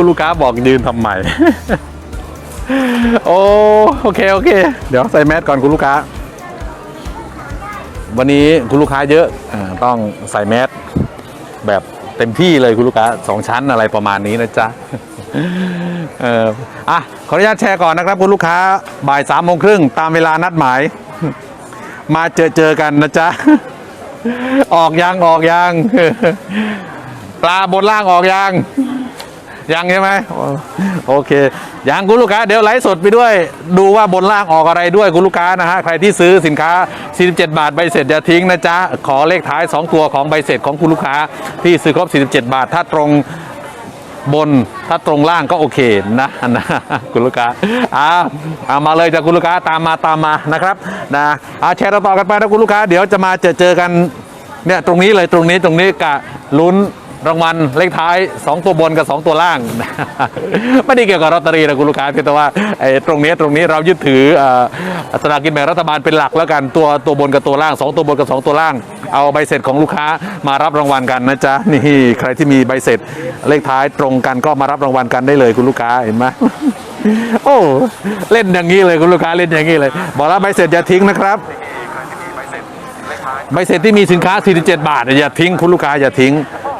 คุณลูกค้าบอกยืนทำไมโอ้โอเคโอเค เดี๋ยวใส่แมสก่อนคุณลูกค้า วันนี้คุณลูกค้าเยอะอาต้องใส่แมสแบบเต็มที่เลยคุณลูกค้าสองชั้นอะไรประมาณนี้นะจ๊ะเอออะขออนุญาตแชร์ก่อนนะครับ คุณลูกค้าบ่ายสามโมงครึ่งตามเวลานัดหมาย มาเจอเจอกันนะจ๊ะ ออกยังออกยังปลาบนล่างออกยัง ยังใช่ไหมโอเคยังคุณลูกค้าเดี๋ยวไลฟ์สดไปด้วย ดูว่าบนล่างออกอะไรด้วยคุณลูกค้านะฮะใครที่ซื้อสินค้า 47 บาทใบเสร็จอย่าทิ้งนะจ๊ะขอเลขท้าย 2 ตัวของใบเสร็จของคุณลูกค้า ที่ซื้อครบ 47 บาท ถ้าตรงบนถ้าตรงล่างก็โอเคนะนะคุณลูกค้าอ่าเอามาเลยจากคุณลูกค้าตามมาตามมานะครับนะอาแชร์ต่อกันไปนะคุณลูกค้าเดี๋ยวจะมาเจอเจอกันเนี่ยตรงนี้เลยตรงนี้ตรงนี้กะลุ้น รางวัลเลขท้าย 2 ตัวบนกับ 2 ตัวล่าง ไม่ได้เกี่ยวกับลอตเตอรี่นะคุณลูกค้าเพียงแต่ว่าไอ้ตรงนี้ตรงนี้เรายึดถือเอ่อสลากกินแบ่งรัฐบาลเป็นหลักแล้วกันตัวตัวบนกับตัวล่าง 2 ตัวบนกับ 2 ตัวล่าง เอาใบเสร็จของลูกค้ามารับรางวัลกันนะจ๊ะนี่ใครที่มีใบเสร็จเลขท้ายตรงกันก็มารับรางวัลกันได้เลยคุณลูกค้าเห็นไหมโอ้เล่นอย่างนี้เลยคุณลูกค้าเล่นอย่างนี้เลย บอกแล้วใบเสร็จอย่าทิ้งนะครับใบเสร็จที่มีสินค้า 47 บาทอย่าทิ้งคุณลูกค้าอย่าทิ้ง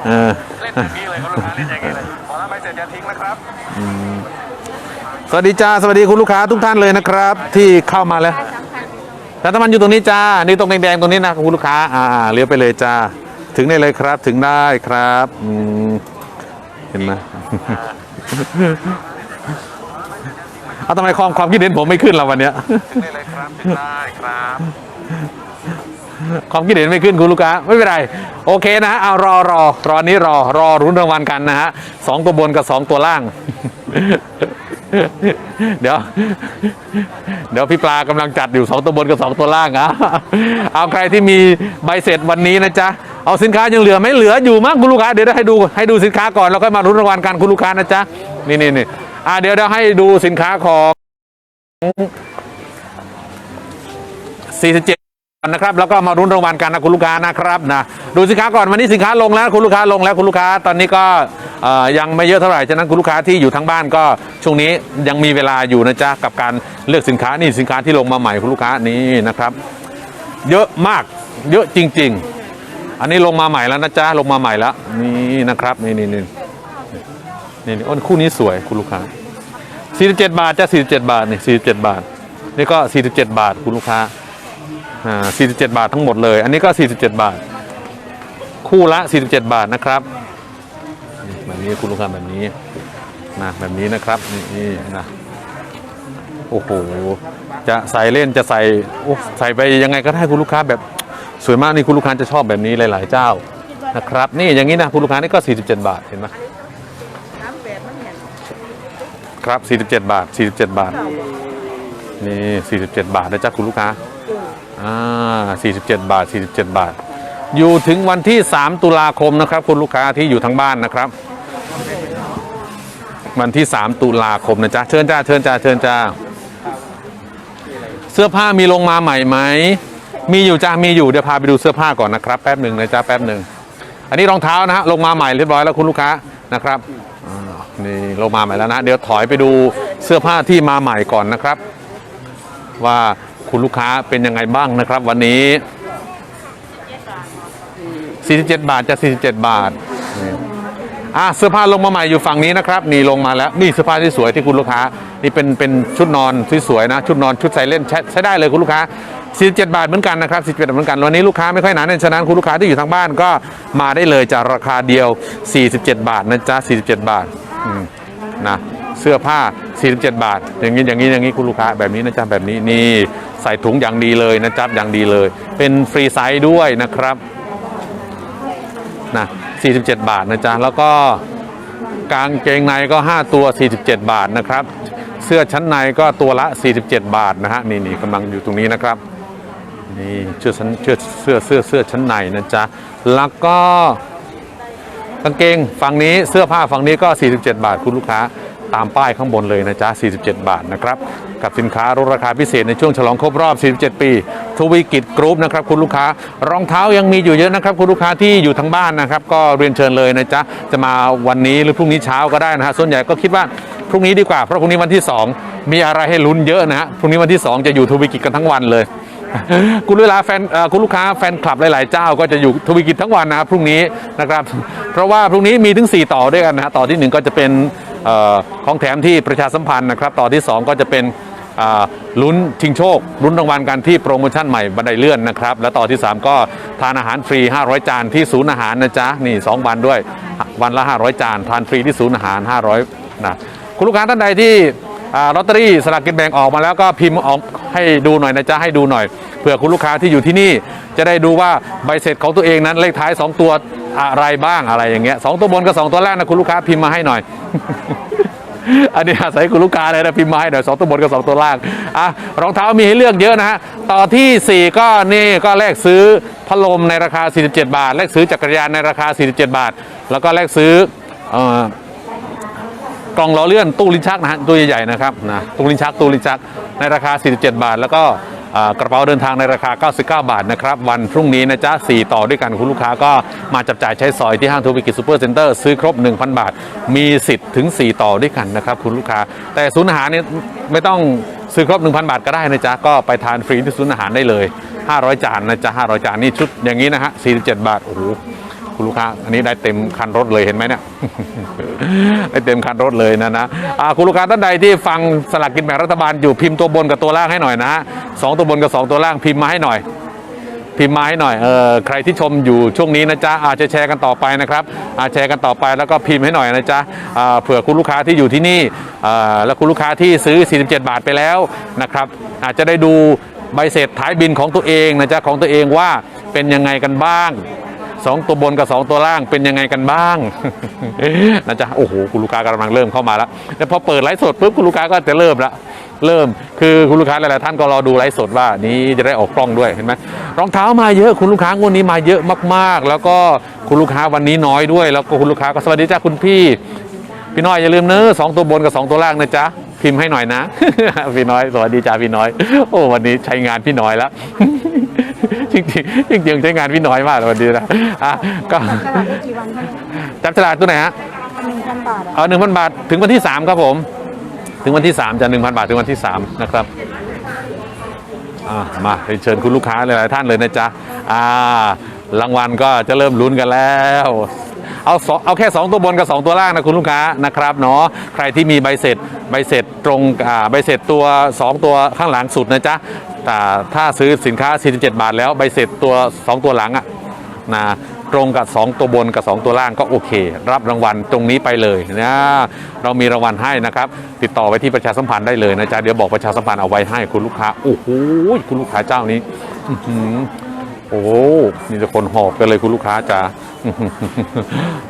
เออเล่นอย่างนี้เลยคุณลูกค้าเล่นอย่างนี้เลยพอแล้วใบเสร็จอย่าทิ้งนะครับสวัสดีจ้าสวัสดีคุณลูกค้าทุกท่านเลยนะครับ ที่เข้ามาแล้วแต่น้ำมันอยู่ตรงนี้จ้านี่ตรงแดงๆตรงนี้นะคุณลูกค้าอ่าเลี้ยวไปเลยจ้าถึงได้เลยครับถึงได้ครับอืมเห็นไหมเอาทำไมความความคิดเห็นผมไม่ขึ้นล่ะวันเนี้ยได้เลยครับได้ครับ ความคิดเห็นไม่ขึ้นคุณลูกค้าไม่เป็นไร โอเคนะเอารอรอรอนี้รอรอรุ้นรางวัลกันนะฮะสองตัวบนกับสองตัวล่าง เดี๋ยว เดี๋ยวพี่ปลากำลังจัดอยู่สองตัวบนกับสองตัวล่างอะเอาใครที่มีใบเสร็จวันนี้นะจ๊ะเอาสินค้ายังเหลือไหมเหลืออยู่มั้งคุณลูกค้าเดี๋ยวให้ดูให้ดูสินค้าก่อนแล้วค่อยมารุ้นรางวัลกันคุณลูกค้านะจ๊ะนี่นี่นี่อะเดี๋ยวเดี๋ยวให้ดูสินค้าของ47 นะครับแล้วก็มารุ้นรางวัลกันนะคุณลูกค้านะครับนะดูสินค้าก่อนวันนี้สินค้าลงแล้วคุณลูกค้าลงแล้วคุณลูกค้าตอนนี้ก็ยังไม่เยอะเท่าไหร่ฉะนั้นคุณลูกค้าที่อยู่ทั้งบ้านก็ช่วงนี้ยังมีเวลาอยู่นะจ๊ะกับการเลือกสินค้านี่สินค้าที่ลงมาใหม่คุณลูกค้านี่นะครับ เยอะมากเยอะจริง ๆ อันนี้ลงมาใหม่แล้วนะจ๊ะลงมาใหม่แล้วนี่นะครับนี่นี่นี่นี่อ้คู่นี้สวยคุณลูกค้า47บาทจ้ะ47บาทนี่47บาทนี่ก็47บาทคุณลูกค้า อ่า47 บาททั้งหมดเลย อันนี้ก็ 47 บาท คู่ละ 47 บาทนะครับนี่แบบนี้คุณลูกค้าแบบนี้นะแบบนี้นะครับนี่นี่นะโอ้โหจะใส่เล่นจะใส่โอ้ใส่ไปยังไงก็ได้คุณลูกค้าแบบสวยมากนี่คุณลูกค้าจะชอบแบบนี้หลาย ๆ เจ้านะครับ นี่อย่างนี้นะคุณลูกค้านี่ก็ 47 บาทเห็นไหมครับ 47 บาท 47 บาท นี่ 47 บาทนะจ๊ะคุณลูกค้า อ่า47 บาท 47 บาท อยู่ถึงวันที่ 3 ตุลาคมนะครับ คุณลูกค้าที่อยู่ทั้งบ้านนะครับ วันที่ 3 ตุลาคมนะจ๊ะ เชิญจ้า เชิญจ้า เชิญจ้า เสื้อผ้ามีลงมาใหม่ไหม มีอยู่จ้า มีอยู่ เดี๋ยวพาไปดูเสื้อผ้าก่อนนะครับ แป๊บหนึ่งนะจ๊ะ แป๊บหนึ่ง อันนี้รองเท้านะฮะ ลงมาใหม่เรียบร้อยแล้วคุณลูกค้านะครับนี่ลงมาใหม่แล้วนะ เดี๋ยวถอยไปดูเสื้อผ้าที่มาใหม่ก่อนนะครับ ว่า คุณลูกค้าเป็นยังไงบ้างนะครับ วันนี้ 47 บาทจะ 47 บาทอะเสื้อผ้าลงมาใหม่อยู่ฝั่งนี้นะครับ นี่ลงมาแล้วนี่เสื้อผ้าที่สวยที่คุณลูกค้า นี่เป็นเป็นชุดนอนที่สวยนะ ชุดนอนชุดใส่เล่นใช้ได้เลยคุณลูกค้า47บาทเหมือนกันนะครับ47บาทเหมือนกันวันนี้ลูกค้าไม่ค่อยหนาแน่นฉะนั้นคุณลูกค้าที่อยู่ทางบ้านก็มาได้เลยจากราคาเดียว 47 บาทนะจ๊ะ47 บาทนะ เสื้อผ้า 47 บาท อย่างนี้อย่างนี้อย่างนี้คุณลูกค้าแบบนี้นะจ๊ะแบบนี้นี่ใส่ถุงอย่างดีเลยนะจ๊ะอย่างดีเลย เป็นฟรีไซส์ด้วยนะครับนะ47 บาทนะจ๊ะแล้วก็กางเกงในก็ 5 ตัว 47 บาทนะครับ เสื้อชั้นในก็ตัวละ 47 บาทนะฮะนี่นี่กำลังอยู่ตรงนี้นะครับนี่เสื้อชั้นเสื้อเสื้อเสื้อเสื้อชั้นในนะจ๊ะแล้วก็กางเกงฝั่งนี้เสื้อผ้าฝั่งนี้ก็ 47 บาทคุณลูกค้า ตามป้ายข้างบนเลยนะจ๊ะ 47 บาทนะครับ กับสินค้าลดราคาพิเศษในช่วงฉลองครบรอบ 47 ปีทวีกิจกรุ๊ปนะครับคุณลูกค้ารองเท้ายังมีอยู่เยอะนะครับ คุณลูกค้าที่อยู่ทางบ้านนะครับ ก็เรียนเชิญเลยนะจ๊ะ จะมาวันนี้หรือพรุ่งนี้เช้าก็ได้นะฮะส่วนใหญ่ก็คิดว่าพรุ่งนี้ดีกว่าเพราะพรุ่งนี้วันที่ 2 มีอะไรให้ลุ้นเยอะนะฮะพรุ่งนี้วันที่ 2 จะอยู่ทวีกิจกันทั้งวันเลยคุณเวลาแฟนคุณลูกค้าแฟนคลับหลาย ๆ เจ้าก็จะอยู่ทวีกิจทั้งวันนะครับพรุ่งนี้นะครับ เพราะว่าพรุ่งนี้มีถึง 4 ต่อด้วยกันนะฮะต่อที่ 1 ก็จะเป็น ของแถมที่ประชาสัมพันธ์นะครับ ต่อที่ 2 ก็จะเป็นลุ้นชิงโชคลุ้นรางวัลกันที่โปรโมชั่นใหม่บันไดเลื่อนนะครับ และต่อที่ 3 ก็ทานอาหารฟรี 500 จานที่ศูนย์อาหารนะจ๊ะ นี่ 2 วันด้วยวันละ 500 จาน ทานฟรีที่ศูนย์อาหาร 500นะคุณลูกค้าท่านใดที่ ลอตเตอรี่สลากกินแบ่งออกมาแล้วก็พิมพ์ออกให้ดูหน่อยนะจ๊ะให้ดูหน่อยเผื่อคุณลูกค้าที่อยู่ที่นี่ จะได้ดูว่าใบเสร็จของตัวเองนั้นเลขท้าย 2 ตัวอะไรบ้างอะไรอย่างเงี้ยสองตัวบนกับสองตัวล่างนะคุณลูกค้าพิมพ์มาให้หน่อยอันนี้อาศัยคุณลูกค้าเลยนะพิมพ์มาให้หน่อยสองตัวบนกับสองตัวล่างอะรองเท้ามีให้เลือกเยอะนะฮะต่อที่ 4 ก็นี่ก็แลกซื้อพัดลมในราคา 47 บาท แลกซื้อจักรยานในราคา 47 บาท แล้วก็แลกซื้ออ่อ กล่องล้อเลื่อนตู้ลิ้นชักนะฮะตู้ใหญ่ๆนะครับนะตู้ลิ้นชักตู้ลิ้นชักในราคา 47 บาท แล้วก็กระเป๋าเดินทางในราคา 99 บาทนะครับ วันพรุ่งนี้นะจ๊ะ 4 ต่อด้วยกันคุณลูกค้าก็มาจับจ่ายใช้สอยที่ห้างทูบิกิจซูเปอร์เซ็นเตอร์ซื้อครบ 1,000 บาท มีสิทธิ์ถึง 4 ต่อด้วยกันนะครับคุณลูกค้า แต่ศูนย์อาหารเนี่ยไม่ต้องซื้อครบ 1,000 บาทก็ได้นะจ๊ะ ก็ไปทานฟรีที่ศูนย์อาหารได้เลย 500 จานนะจ๊ะ 500 จานนี่ชุดอย่างนี้นะฮะ 47 บาท โอ้โห คุณลูกค้า อันนี้ได้เต็มคันรถเลยเห็นไหมเนี่ยได้เต็มคันรถเลยนะนะคุณลูกค้าท่านใดที่ฟังสลากกินแบ่งรัฐบาลอยู่พิมพ์ตัวบนกับตัวล่างให้หน่อยนะสองตัวบนกับสองตัวล่างพิมพ์มาให้หน่อย พิมพ์มาให้หน่อยเออใครที่ชมอยู่ช่วงนี้นะจ๊ะอาจจะแชร์กันต่อไปนะครับอาแชร์กันต่อไปแล้วก็พิมพ์ให้หน่อยนะจ๊ะเผื่อคุณลูกค้าที่อยู่ที่นี่แล้วคุณลูกค้าที่ซื้อ 47 บาทไปแล้วนะครับ อาจจะได้ดูใบเสร็จท้ายบินของตัวเองนะจ๊ะของตัวเองว่าเป็นยังไงกันบ้าง สองตัวบนกับสองตัวล่างเป็นยังไงกันบ้างนะจ๊ะโอ้โหคุณลูกค้ากำลังเริ่มเข้ามาแล้วแล้วพอเปิดไลฟ์สดปุ๊บคุณลูกค้าก็จะเริ่มละเริ่มคือคุณลูกค้าหลายๆท่านก็รอดูไลฟ์สดว่านี้จะได้ออกกล้องด้วยเห็นไหมรองเท้ามาเยอะคุณลูกค้างวดนี้มาเยอะมากๆ แล้วก็คุณลูกค้าวันนี้น้อยด้วย แล้วก็คุณลูกค้าก็สวัสดีจ้าคุณพี่พี่น้อยอย่าลืมเนอะสองตัวบนกับสองตัวล่างนะจ๊ะพิมพ์ให้หน่อยนะ พี่น้อย สวัสดีจ้าพี่น้อย โอ้วันนี้ใช้งานพี่น้อยแล้ว จริงๆจริงๆใช้งานพี่น้อยมากเลยวันนี้นะอะก็ตลาดได้กี่วันคะเนี่ยจับฉลากตัวไหนฮะหนึ่งพันบาทอะเอาหนึ่งพันบาทถึงวันที่สามครับผม ถึงวันที่สามจะหนึ่งพันบาทถึงวันที่สามนะครับอ่ามาเรียนเชิญคุณลูกค้าหลายๆท่านเลยนะจ๊ะอ่ารางวัลก็จะเริ่มลุ้นกันแล้วเอาสองเอาแค่ 2 ตัวบนกับ 2 ตัวล่างนะคุณลูกค้านะครับเนาะใครที่มีใบเสร็จใบเสร็จตรงอ่าใบเสร็จตัว 2 ตัวข้างหลังสุดนะจ๊ะ แต่ถ้าซื้อสินค้า 47 บาทแล้วใบเสร็จตัว 2 ตัวหลังอะนะตรงกับ 2 ตัวบนกับ 2 ตัวล่างก็โอเค รับรางวัลตรงนี้ไปเลยนะเรามีรางวัลให้นะครับ ติดต่อไปที่ประชาสัมพันธ์ได้เลยนะจ๊ะเดี๋ยวบอกประชาสัมพันธ์เอาไว้ให้คุณลูกค้าโอ้โหคุณลูกค้าเจ้านี้อโอ้โหนี่จะคนหอบกันเลยคุณลูกค้าจะอื้อหือ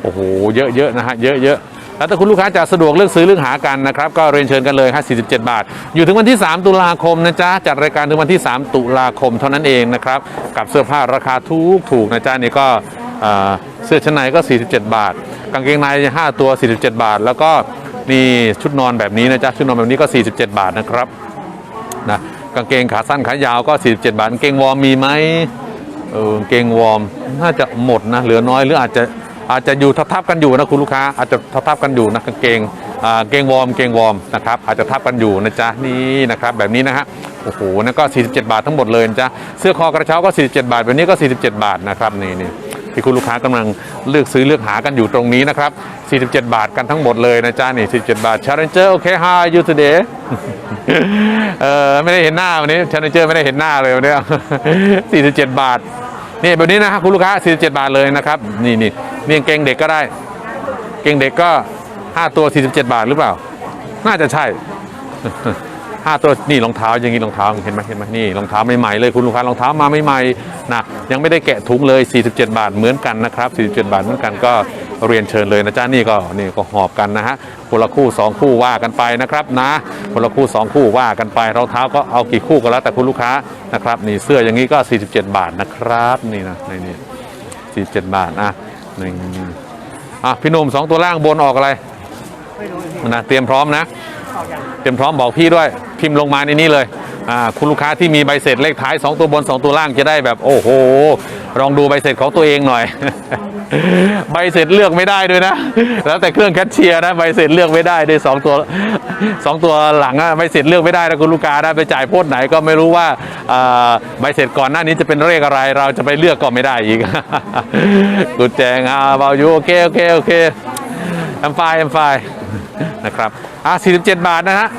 โอ้โหเยอะๆนะฮะเยอะๆ แล้วถ้าคุณลูกค้าจะสะดวกเลือกซื้อเลือกหากันนะครับก็เรียนเชิญกันเลยฮะ47 บาท อยู่ถึงวันที่ 3 ตุลาคมนะจ๊ะจัดรายการถึงวันที่ 3 ตุลาคมเท่านั้นเองนะครับกับเสื้อผ้าราคาถูกถูกนะจ๊ะนี่ก็เสื้อชั้นในก็ 47 บาท กางเกงใน5ตัว 47 บาท แล้วก็นี่ชุดนอนแบบนี้นะจ๊ะชุดนอนแบบนี้ก็ 47 บาทนะครับนะกางเกงขาสั้นขายาวก็ 47 บาทกางเกงวอร์มมีไหมเออกางเกงวอร์มน่าจะหมดนะเหลือน้อยหรืออาจจะ อาจจะอยู่ทับๆกันอยู่นะคุณลูกค้าอาจจะทับๆกันอยู่นะกางเกงเกงวอร์มเกงวอร์มนะครับอาจจะทับกันอยู่นะจ๊ะนี่นะครับแบบนี้นะฮะโอ้โหนั่นก็ 47 บาททั้งหมดเลยนะจ๊ะเสื้อคอกระเช้าก็ 47 บาท แบบนี้ก็ 47 บาทนะครับนี่นี่ที่คุณลูกค้ากำลังเลือกซื้อเลือกหากันอยู่ตรงนี้นะครับ 47 บาทกันทั้งหมดเลยนะจ๊ะนี่ 47 บาท Challenger โอเค how are you today เออไม่ได้เห็นหน้าวันนี้ Challenger ไม่ได้เห็นหน้าเลยวันนี้47 บาท นี่แบบนี้นะครับคุณลูกค้า 47 บาทเลยนะครับ นี่นี่นี่เกงเด็กก็ได้ เกงเด็กก็ 5 ตัว 47 บาทหรือเปล่า น่าจะใช่ 5ตัวนี่รองเท้าอย่างนี้รองเท้าเห็นไหมเห็นไหมนี่รองเท้าใหม่ๆเลยคุณลูกค้ารองเท้ามาใหม่ๆนะยังไม่ได้แกะถุงเลย 47 บาทเหมือนกันนะครับ47 บาทเหมือนกันก็เรียนเชิญเลยนะจ๊ะนี่ก็นี่ก็หอบกันนะฮะคนละคู่ 2 คู่ว่ากันไปนะครับนะคนละคู่ 2 คู่ว่ากันไปรองเท้าก็เอากี่คู่ก็แล้วแต่คุณลูกค้านะครับนี่เสื้ออย่างนี้ก็ 47 บาทนะครับนี่นะในี่นี่47 บาทนะหนี่งอะพี่หนุ่มสองตัวล่างบนออกอะไรไนะเตรียมพร้อมนะ เตรียมพร้อมบอกพี่ด้วยพิมพ์ลงมาในนี้เลยอ่าคุณลูกค้าที่มีใบเสร็จเลขท้าย 2 ตัวบน 2 ตัวล่างจะได้แบบโอ้โหลองดูใบเสร็จของตัวเองหน่อย ใบเสร็จเลือกไม่ได้ด้วยนะ แล้วแต่เครื่องแคชเชียร์นะใบเสร็จเลือกไม่ได้ด้วยสองตัวสองตัวหลังอะใบเสร็จเลือกไม่ได้นะคุณลูกค้าได้ไปจ่ายโพสต์ไหนก็ไม่รู้ว่าใบเสร็จก่อนหน้านี้จะเป็นเลขอะไร เราจะไปเลือกก็ไม่ได้อีกกุญแจงอ่าเบาอยู่โอเคโอเคโอเคแอมไฟแอมไฟนะครับ อะ47 บาทนะฮะ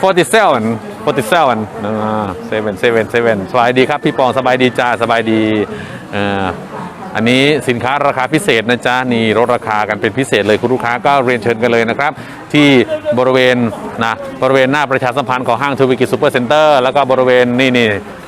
47 47อ่าเซลเซเว่นเซเว่นเซเว่นสบายดีครับ พี่ปองสบายดีจ้าสบายดีอ่า อันนี้สินค้าราคาพิเศษนะจ๊ะนี่ลดราคากันเป็นพิเศษเลยคุณลูกค้าก็เรียนเชิญกันเลยนะครับ ที่บริเวณนะบริเวณหน้าประชาสัมพันธ์ของห้างทวีกิซูเปอร์เซ็นเตอร์แล้วก็บริเวณนี่นี่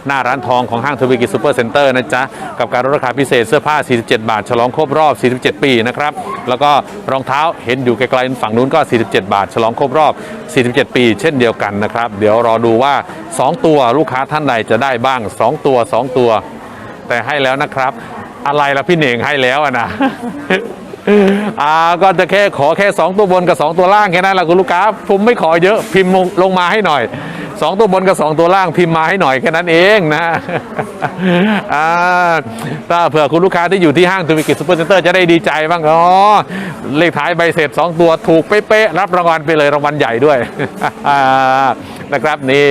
หน้าร้านทองของห้างทวีกิซูเปอร์เซ็นเตอร์นะจ๊ะกับการลดราคาพิเศษเสื้อผ้า 47 บาท ฉลองครบรอบ 47 ปีนะครับแล้วก็รองเท้าเห็นอยู่ไกลๆฝั่งนู้นก็ 47 บาท ฉลองครบรอบ 47 ปี เช่นเดียวกันนะครับ เดี๋ยวรอดูว่า 2 ตัวลูกค้าท่านใดจะได้บ้าง 2 ตัว 2 ตัว แต่ให้แล้วนะครับ อะไรล่ะพี่เหน่งให้แล้วนะอ่าก็จะแค่ขอแค่ 2 ตัวบนกับ 2 ตัวล่างแค่นั้นแหละคุณลูกค้าผมไม่ขอเยอะพิมพ์ลงมาให้หน่อย 2ตัวบนกับ2ตัวล่างพิมพ์มาให้หน่อยแค่นั้นเองนะอ่าถ้าเผื่อคุณลูกค้าที่อยู่ที่ห้างทูวิกิจซูเปอร์เซ็นเตอร์จะได้ดีใจบ้างอ๋อเลขท้ายใบเสร็จ2ตัวถูกเป๊ะๆรับรางวัลไปเลยรางวัลใหญ่ด้วยนะครับนี่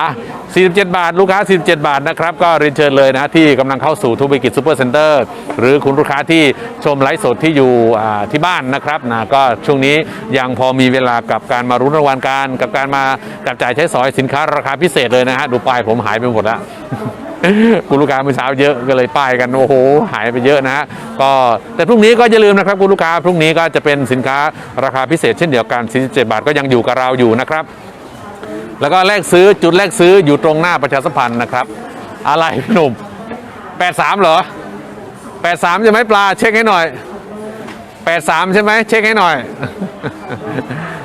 อะ47 บาท ลูกค้า 47 บาทนะครับ ก็เรียนเชิญเลยนะที่กำลังเข้าสู่ทูบิกิจซูเปอร์เซ็นเตอร์หรือคุณลูกค้าที่ชมไลฟ์สดที่อยู่ที่บ้านนะครับนะก็ช่วงนี้ยังพอมีเวลากับการมารุ้นรางวัลการกับการมาจับจ่ายใช้สอยสินค้าราคาพิเศษเลยนะฮะดูป้ายผมหายไปหมดแล้วคุณลูกค้าเมื่อเช้าเยอะก็เลยป้ายกันโอ้โหหายไปเยอะนะฮะก็แต่พรุ่งนี้ก็อย่าลืมนะครับคุณลูกค้าพรุ่งนี้ก็จะเป็นสินค้าราคาพิเศษเช่นเดียวกัน47บาทก็ยังอยู่กับเราอยู่นะครับ แล้วก็แลกซื้อจุดแลกซื้ออยู่ตรงหน้าประชาสัมพันธ์นะครับ อะไรพี่หนุ่ม 83 เหรอ 83 ใช่ไหมปลาเช็คให้หน่อย 83 ใช่ไหมเช็คให้หน่อย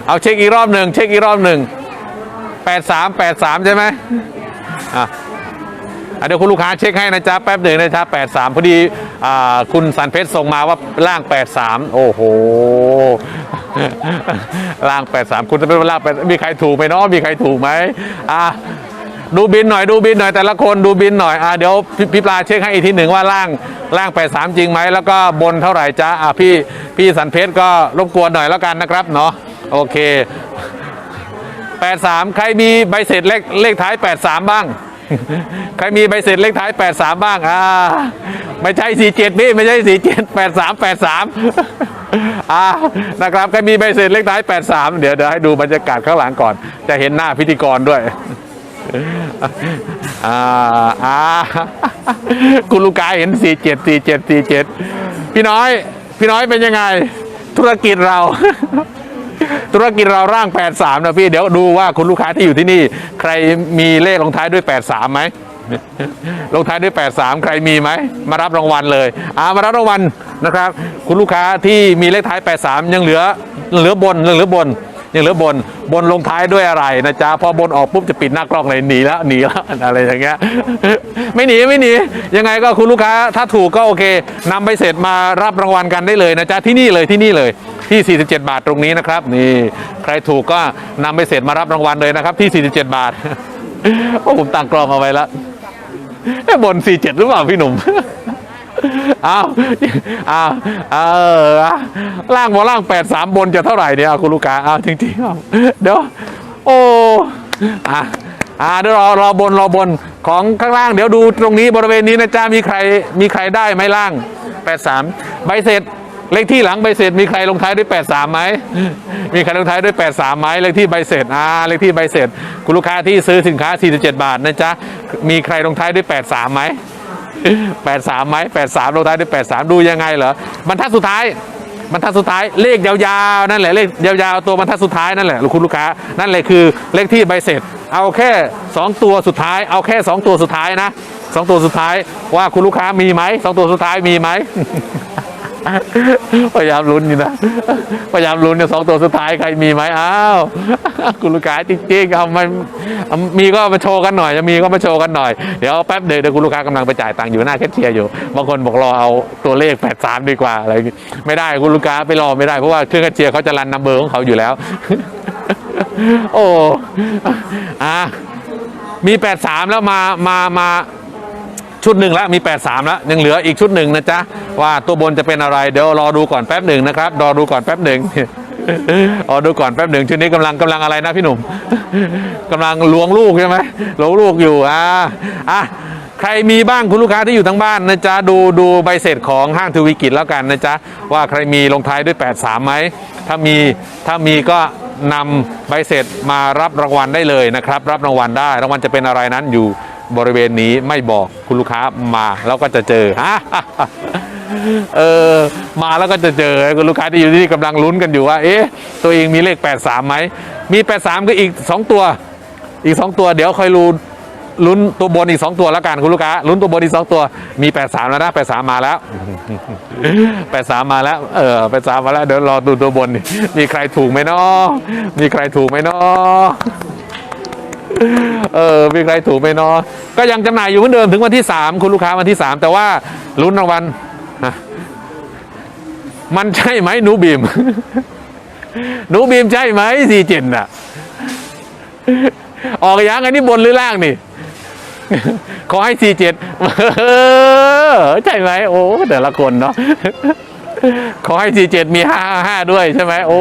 เอาเช็คอีกรอบหนึ่งเช็คอีกรอบหนึ่ง 83 83ใช่ไหมอะเดี๋ยวคุณลูกค้าเช็คให้นะจ๊ะแป๊บหนึ่งนะจ๊ะ83พอดีอ่าคุณสันเพชรส่งมาว่าล่าง83โอ้โหล่าง83คุณจะเป็นล่าง8มีใครถูกไหมเนาะมีใครถูกไหมอะดูบินหน่อยดูบินหน่อยแต่ละคนดูบินหน่อยอะเดี๋ยวพี่พี่ปลาเช็คให้อีกทีหนึ่งว่าล่างล่าง83จริงไหมแล้วก็บนเท่าไหร่จ๊ะอะพี่พี่สันเพชรก็รบกวนหน่อยแล้วกันนะครับเนาะโอเค 83 ใครมีใบเสร็จเลขเลขท้าย 83 บ้าง ใครมีใบเสร็จเลขท้าย 83 บ้างอ่าไม่ใช่ 47พี่ไม่ใช่ 47 83 83อ่านะครับใครมีใบเสร็จเลขท้าย 83 เดี๋ยวเดี๋ยวให้ดูบรรยากาศข้างหลังก่อน จะเห็นหน้าพิธีกรด้วยอ่าอ่าคุณลูกกาเห็น 47 47 47 พี่น้อย พี่น้อยเป็นยังไง ธุรกิจเรา ธุรกิจเราร่าง 83 นะพี่เดี๋ยวดูว่าคุณลูกค้าที่อยู่ที่นี่ ใครมีเลขลงท้ายด้วย 83 ไหมลงท้ายด้วย 83 ใครมีไหม มารับรางวัลเลยอ่ามารับรางวัลนะครับ คุณลูกค้าที่มีเลขท้าย 83 ยังเหลือเหลือบนยังเหลือบนยังเหลือบนบนลงท้ายด้วยอะไรนะจ๊ะพอบนออกปุ๊บจะปิดหน้ากล้องเลยหนีแล้วหนีแล้วอะไรอย่างเงี้ยไม่หนีไม่หนียังไงก็คุณลูกค้าถ้าถูกก็โอเคนำไปเสร็จมารับรางวัลกันได้เลยนะจ๊ะที่นี่เลยที่นี่เลย ที่ 47 บาทตรงนี้นะครับ นี่ใครถูกก็นำไปเสร็จมารับรางวัลเลยนะครับ ที่ 47 บาทโอ้ผมตั้งกล้องเอาไว้แล้วบน 47 หรือเปล่าพี่หนุ่มอ้าวอ้าวเออล่างบอล่างแปดสามบนจะเท่าไหร่เนี่ยคุณลูกค้าอ้าวจริงๆเอาเดี๋ยวโอ้อะอ่าเดี๋ยวรอรอบนรอบนของข้างล่าง เดี๋ยวดูตรงนี้บริเวณนี้นะจ๊ะมีใครมีใครได้ไหมล่างแปดสามใบเสร็จ เลขที่หลังใบเสร็จมีใครลงท้ายด้วย83ไหมมีใครลงท้ายด้วย83ไหมเลขที่ใบเสร็จอ่าเลขที่ใบเสร็จ คุณลูกค้าที่ซื้อสินค้า 47 บาทนะจ๊ะมีใครลงท้ายด้วย83ไหมแปดสามไหมแปดสามลงท้ายด้วยแปดสามดูยังไงเหรอบรรทัดสุดท้ายบรรทัดสุดท้ายเลขยาวๆนั่นแหละเลขยาวๆตัวบรรทัดสุดท้ายนั่นแหละคุณลูกค้านั่นแหละคือเลขที่ใบเสร็จ เอาแค่สองตัวสุดท้าย เอาแค่สองตัวสุดท้ายนะสองตัวสุดท้ายว่าคุณลูกค้ามีไหมสองตัวสุดท้ายมีไหม พยายามลุ้นอยู่นะ พยายามลุ้นเนี่ยสองตัวสุดท้ายใครมีไหมอ้าวคุณลูกค้าจริงๆเอามาเอามีก็มาโชว์กันหน่อยจะมีก็มาโชว์กันหน่อย เดี๋ยวแป๊บเดียวเดี๋ยวคุณลูกค้ากำลังไปจ่ายตังค์อยู่หน้าแคชเชียร์อยู่ บางคนบอกรอเอาตัวเลข83ดีกว่าอะไรไม่ได้คุณลูกค้าไปรอไม่ได้เพราะว่าเครื่องแคชเชียร์เขาจะรันนัมเบอร์ของเขาอยู่แล้ว โอ้อะมี83แล้วมามามา ชุดหนึ่งแล้วมี 83 แล้วยังเหลืออีกชุดหนึ่งนะจ๊ะ ว่าตัวบนจะเป็นอะไรเดี๋ยวรอดูก่อนแป๊บหนึ่งนะครับรอดูก่อนแป๊บหนึ่งรอดูก่อนแป๊บหนึ่งชุดนี้กำลังกำลังอะไรนะพี่หนุ่มกำลังล้วงลูกใช่ไหมล้วงลูกอยู่อ่าอะใครมีบ้างคุณลูกค้าที่อยู่ทั้งบ้านนะจ๊ะดูดูใบเสร็จของห้างทวีกิจแล้วกันนะจ๊ะว่าใครมีลงท้ายด้วย 83ไหมถ้ามีถ้ามีก็นำใบเสร็จมารับรางวัลได้เลยนะครับ รับรางวัลได้รางวัลจะเป็นอะไรนั้นอยู่ บริเวณนี้ไม่บอกคุณลูกค้ามาแล้วก็จะเจอฮะเออมาแล้วก็จะเจอคุณลูกค้าที่อยู่ที่นี่กำลังลุ้นกันอยู่ว่า เอ๊ะตัวเองมีเลข 83ไหมมี83ก็อีก 2 ตัว อีก 2 ตัวเดี๋ยวคอยรู้ลุ้นตัวบนอีก 2 ตัวแล้วกันคุณลูกค้าลุ้นตัวบนอีก 2 ตัวมี 83 แล้วนะ 83 มาแล้ว 83 มาแล้วเออ83 มาแล้วเดี๋ยวรอดูตัวบนนี่มีใครถูกไหมเนาะมีใครถูกไหมเนาะ เออมีใครถูกไหมเนาะก็ยังจำหน่ายอยู่เหมือนเดิมถึงวันที่ 3 คุณลูกค้าวันที่ 3 แต่ว่าลุ้นรางวัลฮะมันใช่ไหมหนูบีมหนูบีมใช่ไหมสี่เจ็ดน่ะ ออกยังอันนี้บนหรือล่างนี่ ขอให้สี่เจ็ดใช่ไหมโอ้แต่ละคนเนาะ ขอให้สี่เจ็ดมีห้าห้าด้วยใช่ไหมโอ้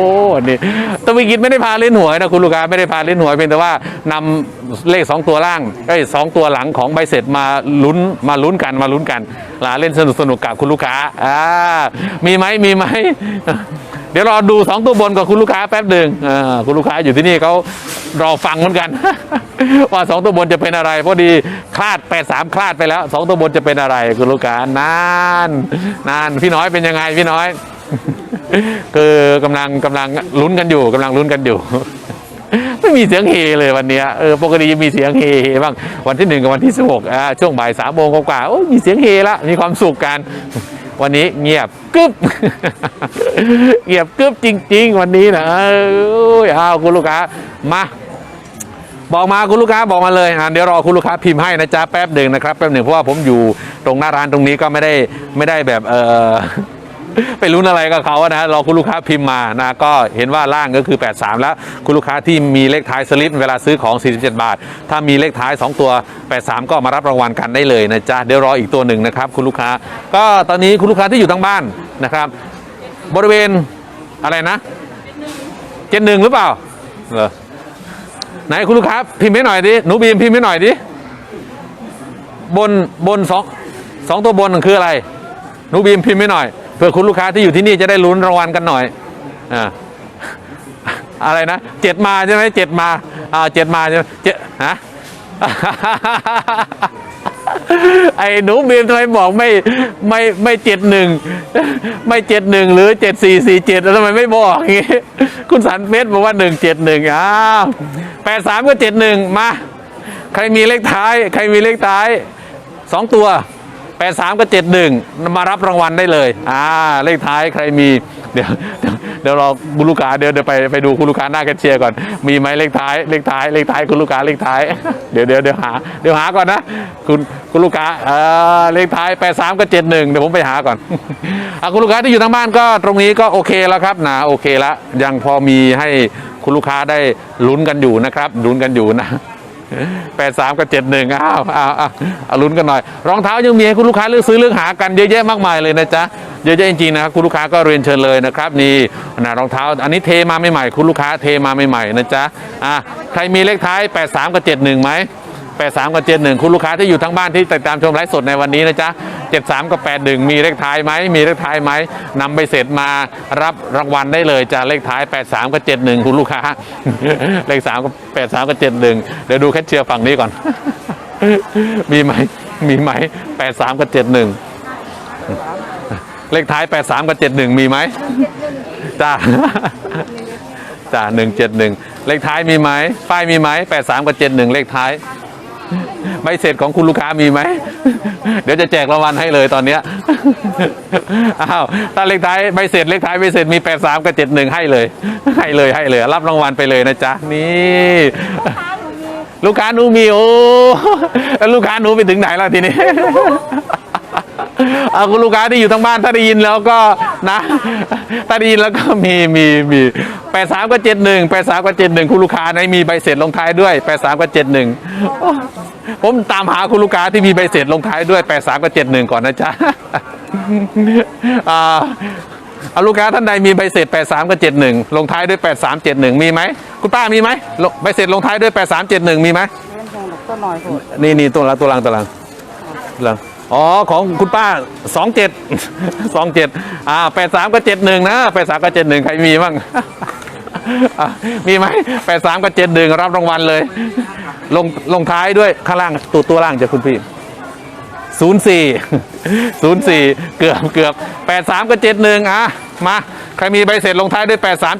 นี่ตวิกิจไม่ได้พาเล่นหวยนะคุณลูกค้าไม่ได้พาเล่นหวยเพียงแต่ว่านำเลขสองตัวล่างไอ้สองตัวหลังของใบเสร็จมาลุ้นมาลุ้นกันมาลุ้นกันลาเล่นสนุกสนุกกับคุณลูกค้าอ่ามีไหมมีไหม ดี๋ยวรอดูสองตัวบนกับคุณลูกค้าแป๊บหนึ่งอ่าคุณลูกค้าอยู่ที่นี่เขารอฟังเหมือนกัน ว่าสองตัวบนจะเป็นอะไร พอดีคลาดแปดสามคลาดไปแล้วสองตัวบนจะเป็นอะไร คุณลูกค้านานนานพี่น้อยเป็นยังไงพี่น้อย คือกำลังกำลังลุ้นกันอยู่กำลังลุ้นกันอยู่ไม่มีเสียงเฮเลยวันนี้เออปกติจะมีเสียงเฮบ้างวันที่หนึ่งกับวันที่สิบหกอ่าช่วงบ่ายสามโมงกว่าโอ้ยมีเสียงเฮละมีความสุขกัน วันนี้เงียบกึบเงียบกึบจริง ๆ วันนี้นะเอ้ยเอาคุณลูกค้ามาบอกมาคุณลูกค้าบอกมาเลยเดี๋ยวรอคุณลูกค้าพิมพ์ให้นะจ๊ะแป๊บหนึ่งนะครับแป๊บหนึ่งเพราะว่าผมอยู่ตรงหน้าร้านตรงนี้ก็ไม่ได้ไม่ได้แบบเออ ไปลุ้นอะไรกับเขาอะนะรอคุณลูกค้าพิมพ์มานะก็เห็นว่าล่างก็คือ 83 แล้วคุณลูกค้าที่มีเลขท้ายสลิปเวลาซื้อของ 47 บาท ถ้ามีเลขท้าย 2 ตัว 83 ก็มารับรางวัลกันได้เลยนะจ๊ะเดี๋ยวรออีกตัวหนึ่งนะครับคุณลูกค้า ก็ตอนนี้คุณลูกค้าที่อยู่ทั้งบ้านนะครับ บริเวณอะไรนะเจ็ดหนึ่งหรือเปล่าเหรอไหนคุณลูกค้าพิมพ์ให้หน่อยดิหนูบีมพิมพ์ให้หน่อยดิบนบนสองสองตัวบนคืออะไรหนูบีมพิมพ์ให้หน่อย เพื่อคุณลูกค้าที่อยู่ที่นี่จะได้ลุ้นรางวัลกันหน่อยอ่าอะไรนะเจ็ดมาใช่ไหมเจ็ดมาอ่าเจ็ดมาใช่ไหมเจ็ดฮะไอ้หนูบีมทำไมบอกไม่ไม่ไม่เจ็ดหนึ่งไม่เจ็ดหนึ่งหรือเจ็ดสี่สี่เจ็ดแล้วทำไมไม่บอกงี้ คุณสันเฟสบอกว่าหนึ่งเจ็ดหนึ่งอ้าวแปดสามก็เจ็ดหนึ่งมา ใครมีเลขท้าย ใครมีเลขท้ายสองตัว แปดสามกับเจ็ดหนึ่งมารับรางวัลได้เลยอ่าเลขท้ายใครมี เดี๋ยวเดี๋ยวเรอคุณลูกค้าเดี๋ยวเดี๋ยวไปไปดูคุณลูกค้าหน้าแคชเชียร์ก่อนมีไหมเลขท้ายเลขท้ายเลขท้ายคุณลูกค้าเลขท้ายเดี๋ยวเดี๋ยวเดี๋ยวหาเดี๋ยวหาก่อนนะคุณคุณลูกค้าเออเลขท้ายแปดสามกับเจ็ดหนึ่งเดี๋ยวผมไปหาก่อนอะคุณลูกค้าที่อยู่ทางบ้านก็ตรงนี้ก็โอเคแล้วครับนะโอเคแล้วยังพอมีให้คุณลูกค้าได้ลุ้นกันอยู่นะครับลุ้นกันอยู่นะ แปดสามกับเจ็ดหนึ่งอ้าวอ้าวอ้าวอาลุ้นกันหน่อย รองเท้ายังมีให้คุณลูกค้าเลือกซื้อเลือกหากันเยอะแยะมากมายเลยนะจ๊ะเยอะแยะจริงๆนะครับคุณลูกค้าก็เรียนเชิญเลยนะครับนี่นะรองเท้าอันนี้เทมาใหม่ๆคุณลูกค้าเทมาใหม่ๆนะจ๊ะอะใครมีเลขท้าย 83 กับ 71ไหม 83 กับ 71 คุณลูกค้าที่อยู่ทั้งบ้านที่ติดตามชมไลฟ์สดในวันนี้นะจ๊ะ 73 กับ 81 มีเลขท้ายไหม มีเลขท้ายไหมนำไปเสร็จมารับรางวัลได้เลยจ้ะเลขท้าย 83 กับ 71 คุณลูกค้า เลข3กับ 83 กับ 71 เดี๋ยวดูแคชเชียร์ฝั่งนี้ก่อน มีไหม มีไหม 83 กับ 71 เลขท้าย 83 กับ 71 มีไหมจ้าจ้า171 เลขท้ายมีไหมป้ายมีไหม 83 กับ 71 เลขท้าย ใบเสร็จของคุณลูกค้ามีไหม เดี๋ยวจะแจกรางวัลให้เลยตอนเนี้ยอ้าวถ้าเลขท้ายใบเสร็จเลขท้ายใบเสร็จมีแปดสามกับเจ็ดหนึ่งให้เลย ให้เลยให้เลย รับรางวัลไปเลยนะจ๊ะ นี่ ลูกค้าหนูมีโอ้แล้วลูกค้าหนูไปถึงไหนแล้วทีนี้ เอาคุณลูกค้าที่อยู่ทางบ้านถ้าได้ยินแล้วก็นะถ้าได้ยินแล้วก็มีมีมีแปดสามกับเจ็ดหนึ่งแปดสามกับเจ็ดหนึ่งคุณลูกค้าในมีใบเสร็จลงท้ายด้วยแปดสามกับเจ็ดหนึ่งผมตามหาคุณลูกค้าที่มีใบเสร็จลงท้ายด้วยแปดสามกับเจ็ดหนึ่งก่อนนะจ๊ะอ่าเอาลูกค้าท่านใดมีใบเสร็จ 83 กับ 71 ลงท้ายด้วย 83 71 มีไหมคุณป้ามีไหมลงใบเสร็จลงท้ายด้วย 83 71 มีไหมเล่นแพงหรอกก็น้อยสุดนี่นี่ตัวละตัวลังตัวลังตัวลัง อ๋อของคุณป้า 27 27อ่า83กับ71 นะ83กับ71 ใครมีบ้างมีไหม83กับ71 รับรางวัลเลย ลงลงท้ายด้วยข้างล่างตัวตัวล่างจะคุณพี่ศูนย์สี่ศูนย์สี่เกือบเกือบแปดสามกับเจ็ดหนึ่งอะมา ใครมีใบเสร็จลงท้ายด้วยแปดสาม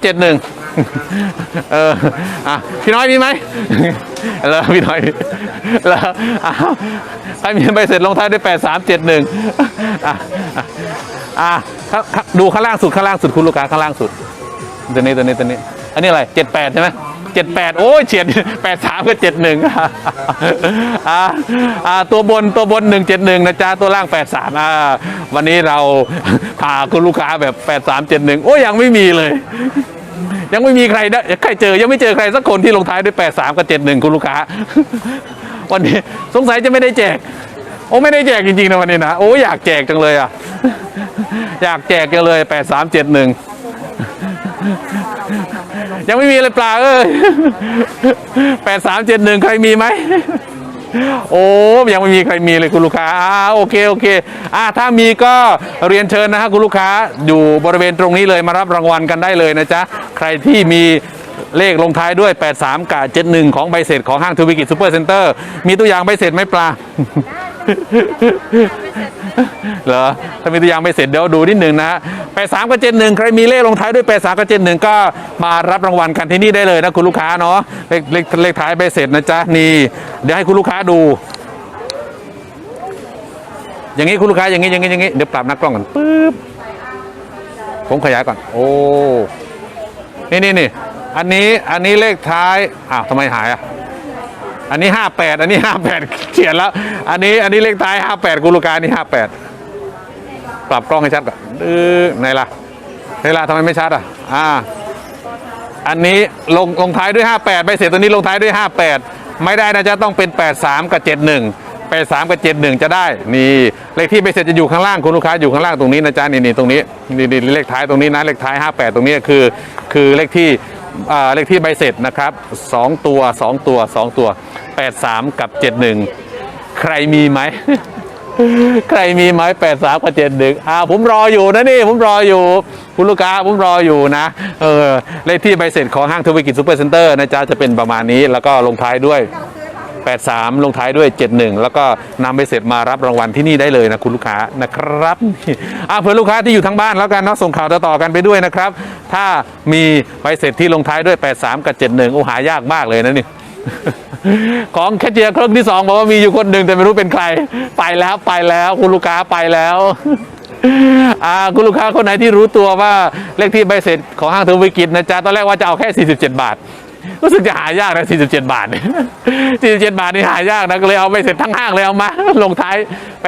เอออะพี่น้อยมีไหมแล้วพี่น้อยแล้วอะใครมีใบเสร็จลงท้ายด้วยแปดสามเจ็ดหนึ่งอะอะอะข้าดูข้างล่างสุดข้างล่างสุดคุณลูกค้าข้างล่างสุดตัวนี้ตัวนี้ตัวนี้ อันนี้อะไรเจ็ดแปดใช่ไหมเจ็ดแปดโอ้ยเฉียดแปดสามกับเจ็ดหนึ่งอ่าอ่าตัวบนตัวบนหนึ่งเจ็ดหนึ่งนะจ๊ะตัวล่างแปดสามอ่าวันนี้เราพาคุณลูกค้าแบบแปดสามเจ็ดหนึ่งโอ้ยยังไม่มีเลย ยังไม่มีใครได้ใครเจอ ยังไม่เจอใครสักคนที่ลงท้ายด้วยแปดสามกับเจ็ดหนึ่งคุณลูกค้า วันนี้สงสัยจะไม่ได้แจก โอ้ไม่ได้แจกจริงๆนะวันนี้นะ โอ้อยากแจกจังเลยอะ อยากแจกจังเลยแปดสามเจ็ดหนึ่งยังไม่มีเลยปลาเอ้ยแปดสามเจ็ดหนึ่งใครมีไหมโอ้ยังไม่มีใครมีเลยคุณลูกค้าอ่าโอเคโอเคอ่าถ้ามีก็เรียนเชิญนะฮะคุณลูกค้า อยู่บริเวณตรงนี้เลยมารับรางวัลกันได้เลยนะจ๊ะ ใครที่มีเลขลงท้ายด้วย 83 กับ 71 ของใบเสร็จของห้างทวีกิจซูเปอร์เซ็นเตอร์มีตัวอย่างใบเสร็จไหมปลาเหรอถ้ามีตัวอย่างไม่เสร็จเดี๋ยวดูนิดหนึ่งนะฮะแปดสามกับเจ็ดหนึ่งใครมีเลขลงท้ายด้วยแปดสามกับเจ็ดหนึ่งก็มารับรางวัลกันที่นี่ได้เลยนะคุณลูกค้าเนาะเลขเลขเลขท้ายใบเสร็จนะจ๊ะนี่เดี๋ยวให้คุณลูกค้าดู อย่างนี้คุณลูกค้าอย่างนี้อย่างนี้อย่างนี้เดี๋ยวปรับหนักกล้องก่อนปึ๊บผมขยายก่อน โอ้ นี่นี่นี่อันนี้อันนี้เลขท้ายอ้าวทำไมหายอะอันนี้ห้าแปดอันนี้ห้าแปดเขียนแล้ว อันนี้อันนี้เลขท้ายห้าแปดกุลกานี่ห้าแปดปรับกล้องให้ชัดก่อนดื้อไหนล่ะไหนล่ะทำไมไม่ชัดอะอ่าอันนี้ลงลงท้ายด้วย 58ใบเสร็จตัวนี้ลงท้ายด้วย 58 ไม่ได้นะจะต้องเป็น 83 กับ 71 83กับ71จะได้ นี่เลขที่ใบเสร็จจะอยู่ข้างล่างคุณลูกค้าอยู่ข้างล่างตรงนี้นะจ๊ะนี่นี่ตรงนี้นี่นี่เลขท้ายตรงนี้นะเลขท้าย 58 ตรงนี้คือ คือเลขที่อ่าเลขที่ใบเสร็จนะครับสองตัวสองตัวสองตัว 83 กับ 71 ใครมีไหม ใครมีไหมแปดสามกับเจ็ดหนึ่งอ่าผมรออยู่นะนี่ ผมรออยู่ คุณลูกค้าผมรออยู่นะ เออ เลขที่ใบเสร็จของห้างทวีกิจซูเปอร์เซ็นเตอร์นะจ๊ะ จะเป็นประมาณนี้แล้วก็ลงท้ายด้วย 83 ลงท้ายด้วย 71 แล้วก็นำใบเสร็จมารับรางวัลที่นี่ได้เลยนะคุณลูกค้านะครับอ่าเผื่อลูกค้าที่อยู่ทางบ้านแล้วกันเนาะส่งข่าวต่อๆกันไปด้วยนะครับ ถ้ามีใบเสร็จที่ลงท้ายด้วย 83 กับ 71 โอ้หายากมากเลยนะนี่ของแคชเชียร์เครื่องที่สองบอกว่ามีอยู่คนหนึ่งแต่ไม่รู้เป็นใคร ไปแล้วไปแล้วคุณลูกค้าไปแล้วอ่าคุณลูกค้าคนไหนที่รู้ตัวว่าเลขที่ใบเสร็จของห้างเทวีกิจนะจ๊ะตอนแรกว่าจะเอาแค่ 47 บาท รู้สึกจะหายากนะ 47 บาท 47 บาทนี่หายากนะ ก็เลยเอาใบเสร็จทั้งห้างเลยเอามา ลงท้าย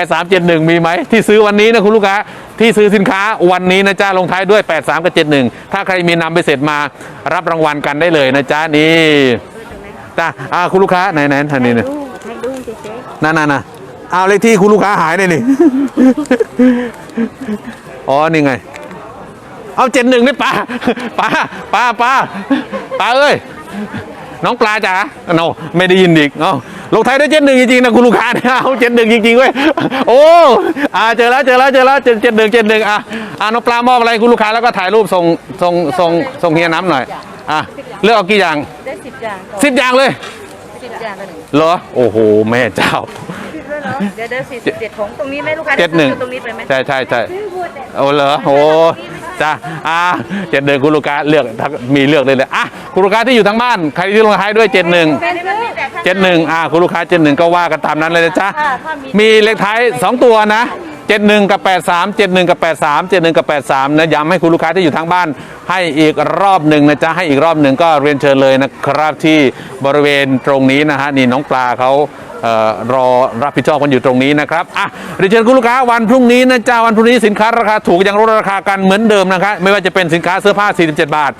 8371 มีไหม ที่ซื้อวันนี้นะคุณลูกค้า ที่ซื้อสินค้าวันนี้นะจ๊ะ ลงท้ายด้วย 83 กับ 71 ถ้าใครมีนำไปเสร็จมารับรางวัลกันได้เลยนะจ๊ะ นี่จ้าอ่าคุณลูกค้าไหนไหนท่านนี้เนี่ยดูให้ดูเจ๊นั่นน่ะนะเอาเลขที่คุณลูกค้าหายเลยนี่ อ๋อ นี่ไง เอาเจ็ดหนึ่งนี่ป้าป้าป้าป้าป้าเอ้ย น้องปลาจ๋าโนไม่ได้ยินอีกเอาลงท้ายด้วยเจ็ดหนึ่งจริงๆนะคุณลูกค้าเนี่ยเอาเจ็ดหนึ่งจริงๆเว้ยโอ้อ่าเจอแล้วเจอแล้วเจอแล้วเจ็ดเจ็ดหนึ่งเจ็ดหนึ่งอะอ่าน้องปลามอบอะไรคุณลูกค้าแล้วก็ถ่ายรูปส่งส่งส่งส่งเฮียน้ำหน่อยอะเลือกเอากี่อย่างได้สิบอย่างสิบอย่างเลยสิบอย่างเลยเหรอโอ้โหแม่เจ้าสิบด้วยเหรอเดี๋ยวเดี๋ยวสี่สิบเจ็ดของตรงนี้ไหมลูกค้าเจ็ดหนึ่งตรงนี้ไปไหมใช่ใช่ใช่โอ้เหรอโอ้นี่ไม่ใช่ จ้ะอ่าเจ็ดหนึ่งคุณลูกค้าเลือกถ้ามีเลือกเลยเลยอะคุณลูกค้าที่อยู่ทางบ้านใครที่ลงท้ายด้วยเจ็ดหนึ่งเจ็ดหนึ่งอ่าคุณลูกค้าเจ็ดหนึ่งก็ว่ากันตามนั้นเลยนะจ้ามีเลขท้ายสองตัวนะเจ็ดหนึ่งกับแปดสามเจ็ดหนึ่งกับแปดสามเจ็ดหนึ่งกับแปดสามนะย้ำให้คุณลูกค้าที่อยู่ทางบ้านให้อีกรอบหนึ่งนะจ๊ะให้อีกรอบหนึ่งก็เรียนเชิญเลยนะครับที่บริเวณตรงนี้นะฮะนี่น้องปลาเขา รอรับผิดชอบกันอยู่ตรงนี้นะครับอะเรียนเชิญคุณลูกค้าวันพรุ่งนี้นะจ๊ะวันพรุ่งนี้สินค้าราคาถูกยังลดราคากันเหมือนเดิมนะครับไม่ว่าจะเป็นสินค้าเสื้อผ้า 47 บาท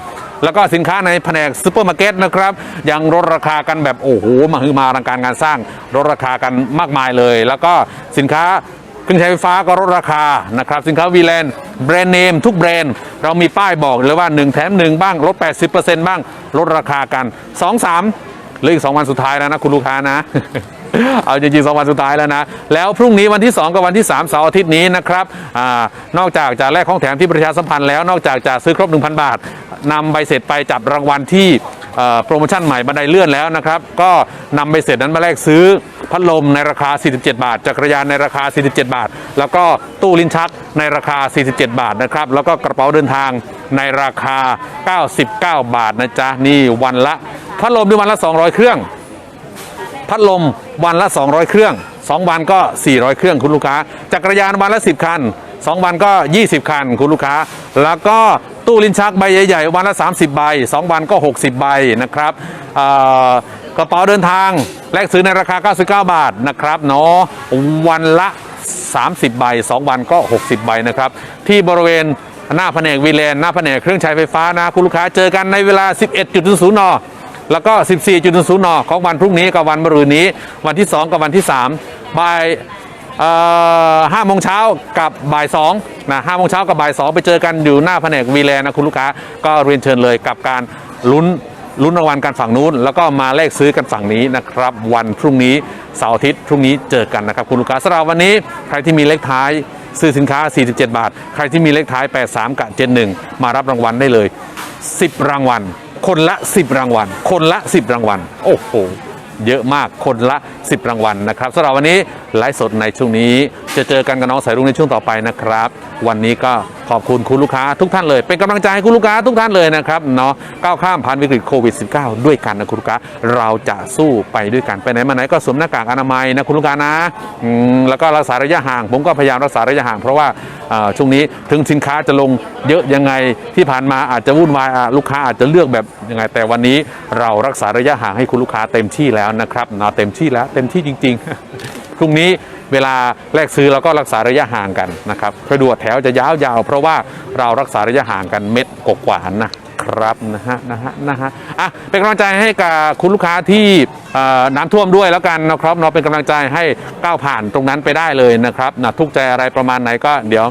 แล้วก็สินค้าในแผนกซูเปอร์มาร์เก็ตนะครับยังลดราคากันแบบโอ้โหมาฮือมารังการงานสร้างลดราคากันมากมายเลย แล้วก็สินค้าเครื่องใช้ไฟฟ้าก็ลดราคานะครับสินค้าวีแลนด์แบรนด์เนมทุกแบรนด์ เรามีป้ายบอกเลยว่า 1 แถม 1 บ้างลด 80%บ้างลดราคากัน 2 3เหลืออีก 2 วันสุดท้ายแล้วนะคุณลูกค้านะ เอาจริงๆสองวันสุดท้ายแล้วนะ แล้วพรุ่งนี้วันที่ 2 กับวันที่ 3 เสาร์อาทิตย์นี้นะครับอนอกจากจะแลกของแถมที่ประชาสัมพันธ์แล้ว นอกจากจะซื้อครบ 1,000 บาทนำใบเสร็จไปจับรางวัลที่โปรโมชั่นใหม่บันไดเลื่อนแล้วนะครับ ก็นำใบเสร็จนั้นมาแลกซื้อพัดลมในราคา 47 บาท จักรยานในราคา 47 บาท แล้วก็ตู้ลิ้นชักในราคา 47 บาทนะครับ แล้วก็กระเป๋าเดินทางในราคา 99 บาทนะจ๊ะ นี่วันละพัดลมด้วยวันละ 200 เครื่อง พัดลมวันละ 200 เครื่อง 2 วันก็ 400 เครื่องคุณลูกค้า จักรยานวันละ 10 คัน 2 วันก็ 20 คันคุณลูกค้า แล้วก็ตู้ลิ้นชักใบใหญ่ๆ วันละ 30 ใบ 2 วันก็ 60 ใบนะครับกระเป๋าเดินทางแลกซื้อในราคา 99 บาทนะครับเนาะวันละ 30 ใบ 2 วันก็ 60 ใบนะครับ ที่บริเวณหน้าแผนกวีแลน หน้าแผนกเครื่องใช้ไฟฟ้านะ คุณลูกค้าเจอกันในเวลา 11.00น แล้วก็ 14.00นของวันพรุ่งนี้กับวันมะรืนนี้ วันที่ 2 กับวันที่ 3 บ่ายห้าโมงเช้ากับบ่าย2นะห้าโมงเช้ากับบ่าย2ไปเจอกันอยู่หน้าแผนกวีแลนะคุณลูกค้าก็เรียนเชิญเลยกับการลุ้นลุ้นรางวัลกันฝั่งนู้น แล้วก็มาแลกซื้อกันฝั่งนี้นะครับ วันพรุ่งนี้เสาร์อาทิตย์พรุ่งนี้เจอกันนะครับคุณลูกค้าสำหรับวันนี้ใครที่มีเลขท้ายซื้อสินค้า 47 บาท ใครที่มีเลขท้าย 83 กับ 71 มารับรางวัลได้เลย 10 รางวัล คนละ 10 รางวัล คนละ 10 รางวัล โอ้โห เยอะมาก คนละ 10 รางวัลนะครับสำหรับวันนี้ไลฟ์สดในช่วงนี้ จะเจอกันกับน้องสายรุ่งในช่วงต่อไปนะครับ วันนี้ก็ขอบคุณคุณลูกค้าทุกท่านเลย เป็นกำลังใจให้คุณลูกค้าทุกท่านเลยนะครับเนาะก้าวข้ามผ่านวิกฤตโควิด -19 ด้วยกันนะคุณลูกค้าเราจะสู้ไปด้วยกันไปไหนมาไหนก็สวมหน้ากากอนามัยนะคุณลูกค้านะแล้วก็รักษาระยะห่าง ผมก็พยายามรักษาระยะห่าง เพราะว่าช่วงนี้ถึงสินค้าจะลงเยอะยังไงที่ผ่านมาอาจจะวุ่นวายลูกค้าอาจจะเลือกแบบยังไง แต่วันนี้เรารักษาระยะห่างให้คุณลูกค้าเต็มที่แล้วนะครับเนาะเต็มที่แล้วเต็มที่จริง ๆพรุ่งนี้ เวลาแลกซื้อเราก็รักษาระยะห่างกันนะครับกระดวดแถวจะยาวๆ เพราะว่าเรารักษาระยะห่างกันเม็ดกว่านะครับนะฮะนะฮะนะฮะอะเป็นกำลังใจให้กับคุณลูกค้าที่น้ำท่วมด้วยแล้วกันนะครับเนาะเป็นกำลังใจให้ก้าวผ่านตรงนั้นไปได้เลยนะครับนะทุกใจอะไรประมาณไหนก็เดี๋ยว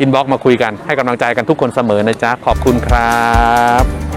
อินบ็อกมาคุยกันให้กำลังใจกันทุกคนเสมอนะจ๊ะขอบคุณครับ